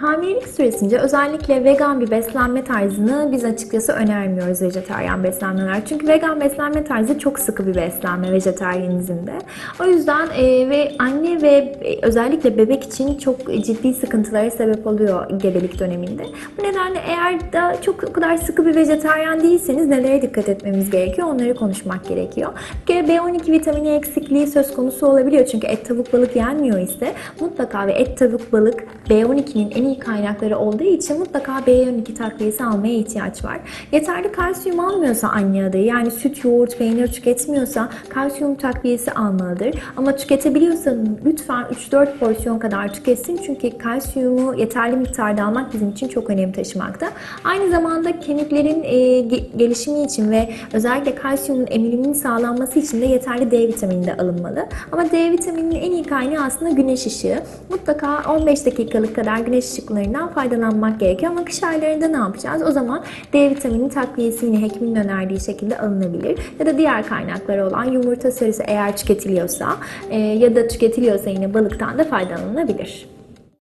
Hamilelik süresince özellikle vegan bir beslenme tarzını biz açıkçası önermiyoruz vejetaryen beslenmeler. Çünkü vegan beslenme tarzı çok sıkı bir beslenme vejetaryenizmde. O yüzden e, ve anne ve e, özellikle bebek için çok ciddi sıkıntılara sebep oluyor gebelik döneminde. Bu nedenle eğer da çok o kadar sıkı bir vejetaryen değilseniz nelere dikkat etmemiz gerekiyor onları konuşmak gerekiyor. Bir kere B12 vitamini eksikliği söz konusu olabiliyor. Çünkü et, tavuk, balık yenmiyor ise mutlaka ve et, tavuk, balık B12'nin en kaynakları olduğu için mutlaka B12 takviyesi almaya ihtiyaç var. Yeterli kalsiyum almıyorsa anne adayı yani süt, yoğurt, peynir tüketmiyorsa kalsiyum takviyesi almalıdır. Ama tüketebiliyorsa lütfen 3-4 porsiyon kadar tüketsin çünkü kalsiyumu yeterli miktarda almak bizim için çok önem taşımakta. Aynı zamanda kemiklerin e, gelişimi için ve özellikle kalsiyumun emiliminin sağlanması için de yeterli D vitamini de alınmalı. Ama D vitamininin en iyi kaynağı aslında güneş ışığı. Mutlaka 15 dakikalık kadar güneş ışıklarından faydalanmak gerekiyor. Ama kış aylarında ne yapacağız? O zaman D vitamini takviyesi yine hekimin önerdiği şekilde alınabilir. Ya da diğer kaynakları olan yumurta sarısı eğer tüketiliyorsa e, ya da tüketiliyorsa yine balıktan da faydalanılabilir.